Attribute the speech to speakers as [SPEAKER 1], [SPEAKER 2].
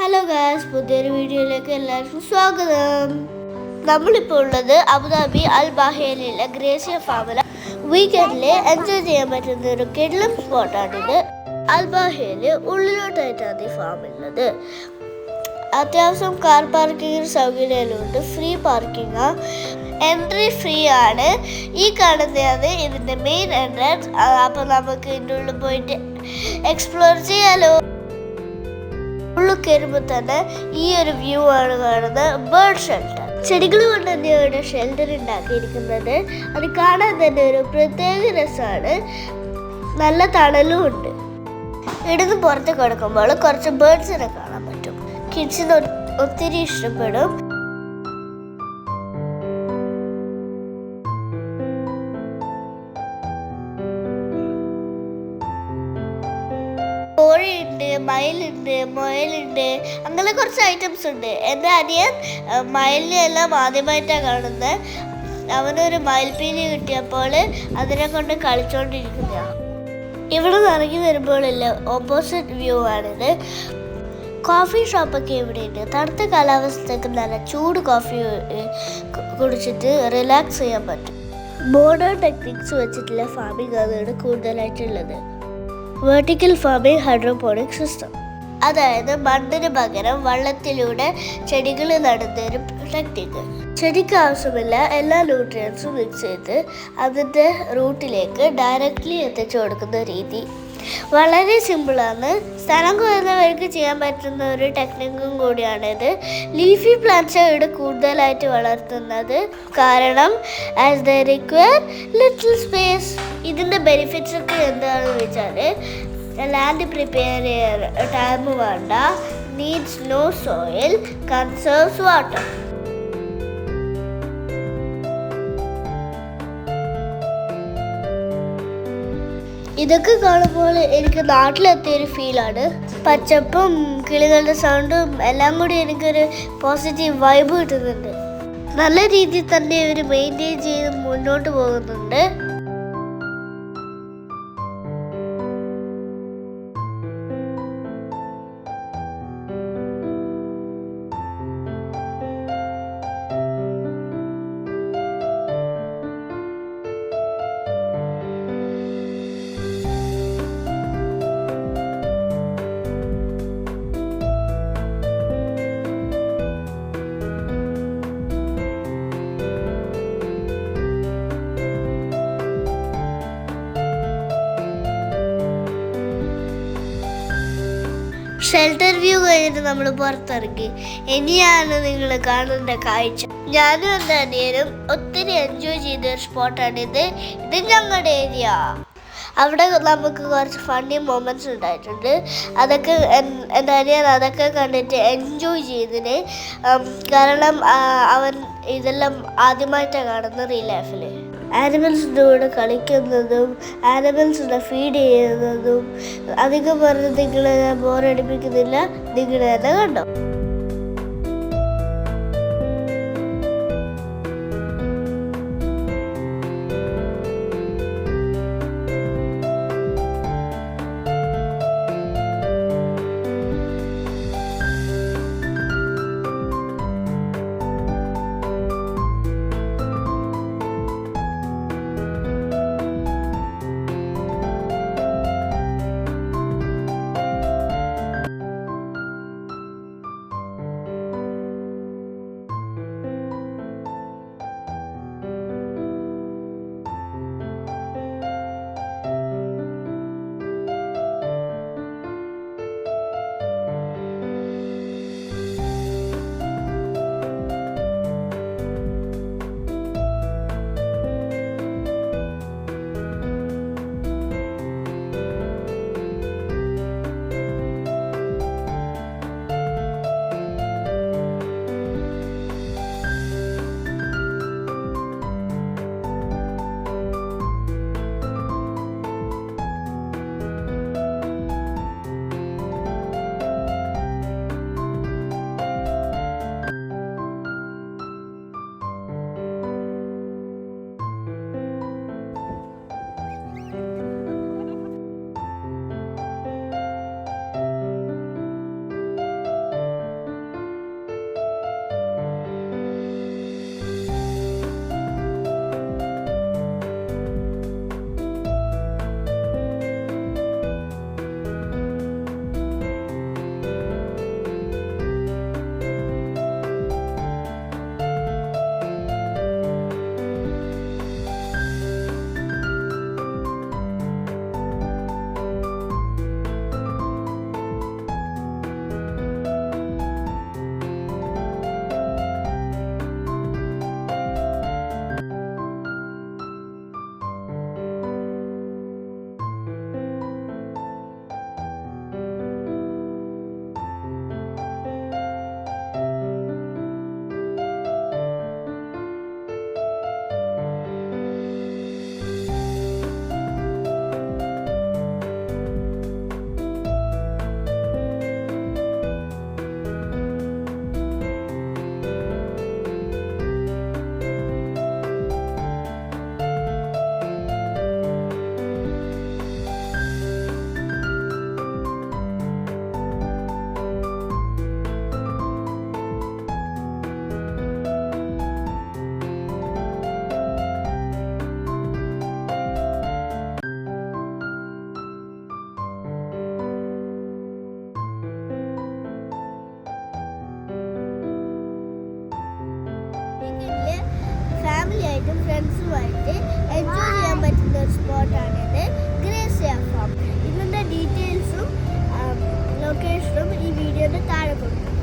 [SPEAKER 1] Hello Gauss പുതിയൊരു വീഡിയോയിലേക്ക് എല്ലാവർക്കും സ്വാഗതം. നമ്മളിപ്പോൾ ഉള്ളത് അബുദാബി അൽ ബാഹേലിലെ ഗ്രേസിയ ഫാമില വീക്കെൻഡിൽ എൻജോയ് ചെയ്യാൻ പറ്റുന്ന ഒരു കിഡ്ലം സ്പോട്ടാണിത് അൽ ബാഹേൽ ഉള്ളിലോട്ടായിട്ടാണ് ഈ ഫാം ഉള്ളത് അത്യാവശ്യം കാർ പാർക്കിംഗ് സൗകര്യമുണ്ട് ഫ്രീ പാർക്കിംഗ് എൻട്രി ഫ്രീ ആണ്. ഈ കാണുന്നതാണ് ഇതിന്റെ മെയിൻ എൻട്രൻസ് അപ്പോൾ നമുക്ക് ഇതിന്റെ ഉള്ളിൽ പോയിട്ട് എക്സ്പ്ലോർ ചെയ്യാലോ. ഉള്ളിൽ കയറുമ്പോൾ തന്നെ ഈ ഒരു വ്യൂ ആണ് കാണുന്നത്. ബേർഡ് ഷെൽട്ടർ ചെടികൾ കൊണ്ട് തന്നെയാണ് ഷെൽട്ടർ ഉണ്ടാക്കിയിരിക്കുന്നത്. അത് കാണാൻ തന്നെ ഒരു പ്രത്യേക രസമാണ്. നല്ല തണലും ഉണ്ട്. ഇവിടുന്ന് പുറത്ത് കിടക്കുമ്പോൾ കുറച്ച് ബേർഡ്സിനെ കാണാൻ പറ്റും. കിഡ്സിന് ഒത്തിരി ഇഷ്ടപ്പെടും. മയിലുണ്ട് മുയലുണ്ട് അങ്ങനെ കുറച്ച് ഐറ്റംസ് ഉണ്ട്. എന്റെ അനിയൻ മയിലിനെല്ലാം ആദ്യമായിട്ടാണ് കാണുന്നത് അവനൊരു മയിൽപ്പീലി കിട്ടിയപ്പോൾ അതിനെ കൊണ്ട് കളിച്ചുകൊണ്ടിരിക്കുന്നതാണ് ഇവിടെ നിന്ന് ഇറങ്ങി വരുമ്പോഴല്ലേ ഓപ്പോസിറ്റ് വ്യൂ ആണിത്. കോഫി ഷോപ്പൊക്കെ ഇവിടെയുണ്ട്. തണുത്ത കാലാവസ്ഥയ്ക്ക് നല്ല ചൂട് കോഫി കുടിച്ചിട്ട് റിലാക്സ് ചെയ്യാൻ പറ്റും. മോഡേൺ ടെക്നിക്സ് വെച്ചിട്ടുള്ള ഫാമിംഗ് ഇവിടെ കൂടുതലായിട്ടുള്ളത്. വെർട്ടിക്കൽ ഫാമിംഗ് ഹൈഡ്രോപോണിക് സിസ്റ്റം അതായത് മണ്ണിന് പകരം വള്ളത്തിലൂടെ ചെടികൾ നടുന്നൊരു ടെക്നിക്ക് ചെടിക്ക് ആവശ്യമില്ല എല്ലാ ന്യൂട്രിയൻസും മിക്സ് ചെയ്ത് അതിന്റെ റൂട്ടിലേക്ക് ഡയറക്റ്റ്ലി എത്തിച്ചു കൊടുക്കുന്ന രീതി. വളരെ സിമ്പിളാണ് സ്ഥലം കുറഞ്ഞവർക്ക് ചെയ്യാൻ പറ്റുന്ന ഒരു ടെക്നിക്കും കൂടിയാണിത് ലീഫി പ്ലാന്റ്സ് ഇവിടെ കൂടുതലായിട്ട് വളർത്തുന്നത്. കാരണം as the require little space ഇതിന്റെ ബെനിഫിറ്റ്സ് ഒക്കെ എന്താണെന്ന് വെച്ചാൽ ലാൻഡ് പ്രിപ്പയർ ടൈം വേണ്ട. Needs no soil conserves water ഇതൊക്കെ കാണുമ്പോൾ എനിക്ക് നാട്ടിലെത്തിയ ഒരു ഫീലാണ് പച്ചപ്പും കിളികളുടെ സൗണ്ടും എല്ലാം കൂടി എനിക്കൊരു പോസിറ്റീവ് വൈബ് കിട്ടുന്നുണ്ട്. നല്ല രീതിയിൽ തന്നെ ഇവർ മെയിന്റെയിൻ ചെയ്ത് മുന്നോട്ട് പോകുന്നുണ്ട്. ഷെൽട്ടർ വ്യൂ കഴിഞ്ഞിട്ട് നമ്മൾ പുറത്തിറങ്ങി. ഇനിയാണ് നിങ്ങൾ കാണേണ്ട കാഴ്ച. ഞാനും എന്റെ അനിയനും ഒത്തിരി എൻജോയ് ചെയ്ത ഒരു സ്പോട്ടാണിത് ഇത്. ഞങ്ങളുടെ ഏരിയ അവിടെ നമുക്ക് കുറച്ച് ഫണ്ണി മൊമെന്റ്സ് ഉണ്ടായിട്ടുണ്ട്. അതൊക്കെ എൻ- എന്റെ അനിയൻ അതൊക്കെ കണ്ടിട്ട് എൻജോയ് ചെയ്തിന്. കാരണം അവൻ ഇതെല്ലാം ആദ്യമായിട്ടാണ് കാണുന്നത് റിയൽ ലൈഫിൽ ആനിമൽസിന്റെ കൂടെ കളിക്കുന്നതും ആനിമൽസിനെ ഫീഡ് ചെയ്യുന്നതും അധികം പറഞ്ഞ് നിങ്ങളെ ഞാൻ ബോറടിപ്പിക്കുന്നില്ല നിങ്ങളെ തന്നെ കണ്ടോ? ഫാമിലിയായിട്ടും ഫ്രണ്ട്സുമായിട്ട് എൻജോയ് ചെയ്യാൻ പറ്റുന്ന ഒരു സ്പോട്ടാണിത്. ഗ്രേസിയ ഫാം. ഇതിന്റെ ഡീറ്റെയിൽസും ലൊക്കേഷനും ഈ വീഡിയോയുടെ താഴെ കൊടുക്കും.